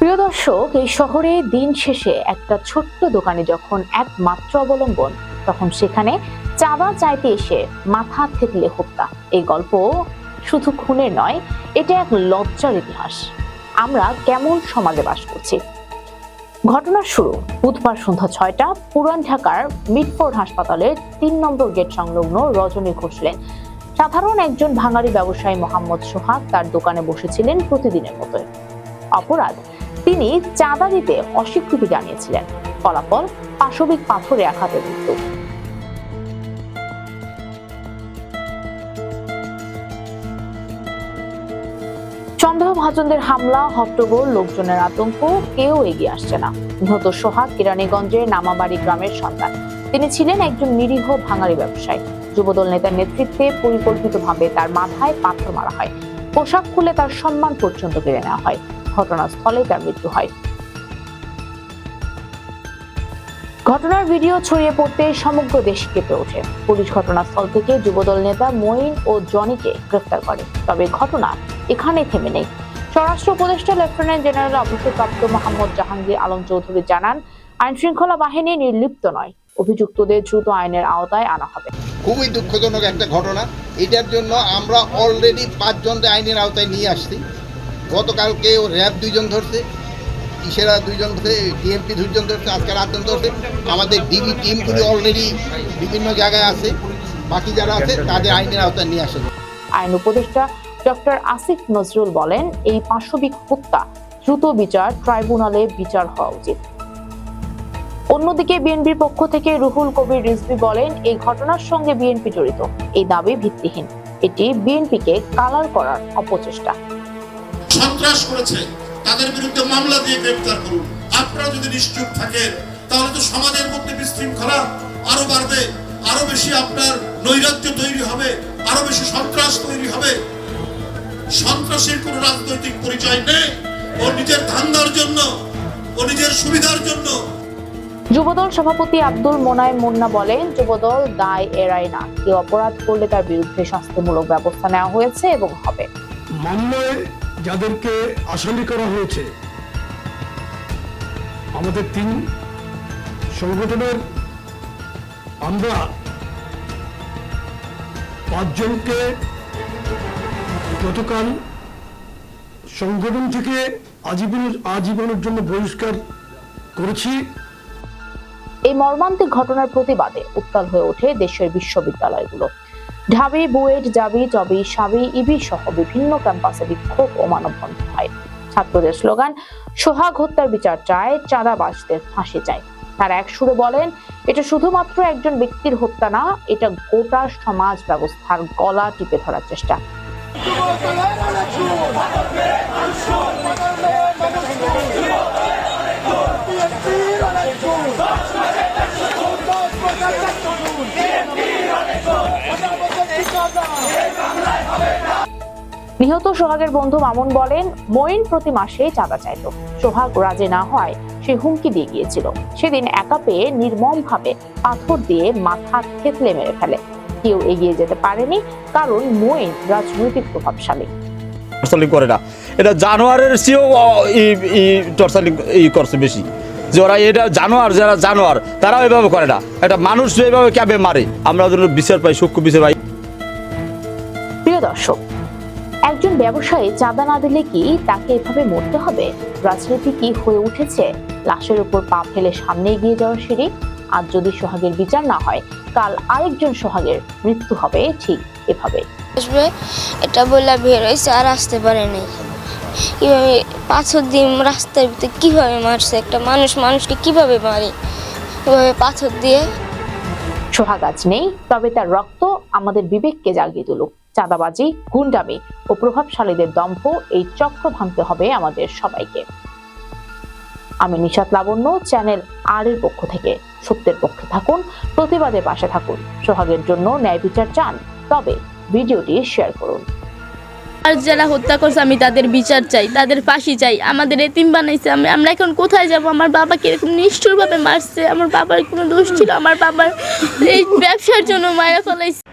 প্রিয় দর্শক, এই শহরে দিন শেষে একটা ছোট্ট দোকানে যখন একমাত্র অবলম্বন, তখন সেখানে চাঁদা চাইতে এসে মাথা থেতলে হত্যা এই গল্প শুধু খুনের নয়, এটা এক লজ্জার ইতিহাস। আমরা কেমন সমাজে বাস করছি? ঘটনার শুরু বুধবার সন্ধ্যা ছয়টা, পুরান ঢাকার মিটফোর্ড হাসপাতালের তিন নম্বর গেট সংলগ্ন রজনী ঘোষলেন সাধারণ একজন ভাঙারি ব্যবসায়ী মোহাম্মদ সোহাগ তার দোকানে বসেছিলেন প্রতিদিনের মতোই। অপরাধ তিনি চাঁদা দিতে অস্বীকৃতি জানিয়েছিলেন। ফলাফল পাশবিক পাথরে আঘাতে মৃত্যু। সন্দেহভাজনদের হামলা, হট্টগোল, লোকজনের আতঙ্ক, কেউ এগিয়ে আসছে না। নিহত সোহাগ কিরানীগঞ্জের নামাবাড়ি গ্রামের সন্তান। তিনি ছিলেন একজন নিরীহ ভাঙারি ব্যবসায়ী। যুবদল নেতার নেতৃত্বে পরিকল্পিতভাবে তার মাথায় পাথর মারা হয়। পোশাক খুলে তার সম্মান পর্যন্ত কেড়ে নেওয়া হয়। ঘটনাস্থলে তার মৃত্যু হয়। ঘটনার ভিডিও ছড়িয়ে পড়তে সমগ্র দেশ কেঁপে ওঠে। পুলিশ ঘটনাস্থল থেকে যুবদল নেতা মঈন ও জনিকে গ্রেফতার করে। তবে ঘটনা এখানে থেমে নেই। স্বরাষ্ট্র উপদেষ্টা লেফটেন্যান্ট জেনারেল অবসরপ্রাপ্ত মোহাম্মদ জাহাঙ্গীর আলম চৌধুরী জানান আইন শৃঙ্খলা বাহিনী নির্লিপ্ত নয়। অভিযুক্তদের দ্রুত আইনের আওতায় আনা হবে। খুবই দুঃখজনক একটা ঘটনা। এটার জন্য আমরা অলরেডি পাঁচজনকে আইনের আওতায় নিয়ে আসছি। গতকালকে ও র্যাব দুইজন ধরছে ইসেরা দুইজন ধরছে, ডিএমপি দুইজন ধরছে, আজকে আটজন ধরছে। আমাদের ডিবি টিমগুলি অলরেডি বিভিন্ন জায়গায় আছে। বাকি যারা আছে, তাদের আইনের আওতায় নিয়ে আসা আইন উপদেষ্টা ডক্টর আসিফ নজরুল বলেন, এই পাশবিক হত্যা দ্রুত বিচার ট্রাইব্যুনালে বিচার হওয়া উচিত। অন্যদিকে বিএনপির পক্ষ থেকে রুহুল কবির রিজভি বলেন, এই ঘটনার সঙ্গে বিএনপি জড়িত। এই দাবি ভিত্তিহীন। এটি বিএনপিকে কালার করার অপচেষ্টা। সন্ত্রাস করেছে। তাদের বিরুদ্ধে মামলা দিয়ে গ্রেফতার করুন। আপনারা যদি নিশ্চুপ থাকেন, তাহলে তো সমাজের মধ্যে বিশৃঙ্খলা আরও বাড়বে, আরও বেশি আপনার নৈরাজ্য তৈরি হবে, আরও বেশি সন্ত্রাস তৈরি হবে। সন্ত্রাসের কোনো রাজনৈতিক পরিচয় নেই। ও নিজের ধান্দার জন্য, ও নিজের সুবিধার জন্য যুবদল সভাপতি আব্দুল মোনায় মুন্না বলেন, যুবদল দায় এড়ায় না। কেউ অপরাধ করলে তার বিরুদ্ধে শাস্তিমূলক ব্যবস্থা নেওয়া হয়েছে এবং হবে। মামলায় যাদেরকে আসামি করা হয়েছে, আমাদের তিন সংগঠনের আমরা পাঁচজনকে গতকাল সংগঠন থেকে আজীবন আজীবনের জন্য বহিষ্কার করেছি। এই মর্মান্তিক ঘটনার প্রতিবাদে উত্তাল হয়ে ওঠে দেশের বিশ্ববিদ্যালয়গুলো। ঢাবি, বুয়েট, জাবি টবি সাবি, ইবি সহ বিভিন্ন ক্যাম্পাসে বিক্ষোভ ও মানববন্ধন হয়। ছাত্রদের স্লোগান, সোহাগ হত্যার বিচার চায়, চাঁদাবাজদের ফাঁসি চায়। তারা এক সুরে বলেন, এটা শুধুমাত্র একজন ব্যক্তির হত্যা না, এটা গোটা সমাজ ব্যবস্থার গলা টিপে ধরার চেষ্টা। নিহত সোহাগের বন্ধু মামুন বলেন মঈন প্রতি মাসে চাঁদা চাইত। সোহাগ রাজি না হয় সে হুমকি দিয়ে গিয়েছিল। সেদিন একা পেয়ে নির্মম ভাবে পাথর দিয়ে মাথা থেতলে মেরে ফেলে। কেউ এগিয়ে যেতে পারেনি কারণ মঈন রাজনৈতিক প্রভাবশালী। টর্চালিং করে না। এটা জানোয়ারের চেয়েও টর্চালিং ই করছে বেশি। যে ওরা এটা জানোয়ার যারা জানোয়ার তারাও এভাবে করে না। একটা মানুষ এভাবে ক্যাবে মারে আমরা যেন বিচার পাই সূক্ষ্ম বিচার পাই। প্রিয় দর্শক একজন ব্যবসায়ী চাঁদা না দিলে কি তাকে এভাবে মরতে হবে? রাজনীতি কি হয়ে উঠেছে? লাশের উপর পা ফেলে সামনে এগিয়ে যাওয়ার সিঁড়ি? আজ যদি সোহাগের বিচার না হয় কাল আরেকজন সোহাগের মৃত্যু হবে ঠিক এভাবে। আসবে এটা বলে বের হয়েছে আর আসতে পারে নাই কীভাবে পাথর দিয়ে রাস্তার ভিতরে কীভাবে মারছে? একটা মানুষ মানুষকে কীভাবে মারে? এভাবে পাথর দিয়ে? সোহাগ আজ নেই তবে তার রক্ত আমাদের বিবেককে জাগিয়ে তুলুক। চাঁদাবাজি, গুন্ডামি ও প্রভাবশালীদের দম্ভ এই চক্র ভাঙতে হবে আমাদের সবাইকে। আমি নিশাত লাবণ্য, চ্যানেল আর এর পক্ষ থেকে সত্যের পক্ষে থাকুন, প্রতিবাদের পাশে থাকুন, সোহাগের জন্য ন্যায় বিচার চান, তবে ভিডিওটি শেয়ার করুন। আর যারা হত্যা করছে, আমি তাদের বিচার চাই, তাদের ফাঁসি চাই, আমাদের এতিম বানাইছে আমি, আমরা এখন কোথায় যাব? আমার বাবাকে এরকম নিষ্ঠুরভাবে মারছে? আমার বাবার কোনো দোষ ছিল? আমার বাবার এই ব্যবসার জন্য মায়েরা ফলাইছে।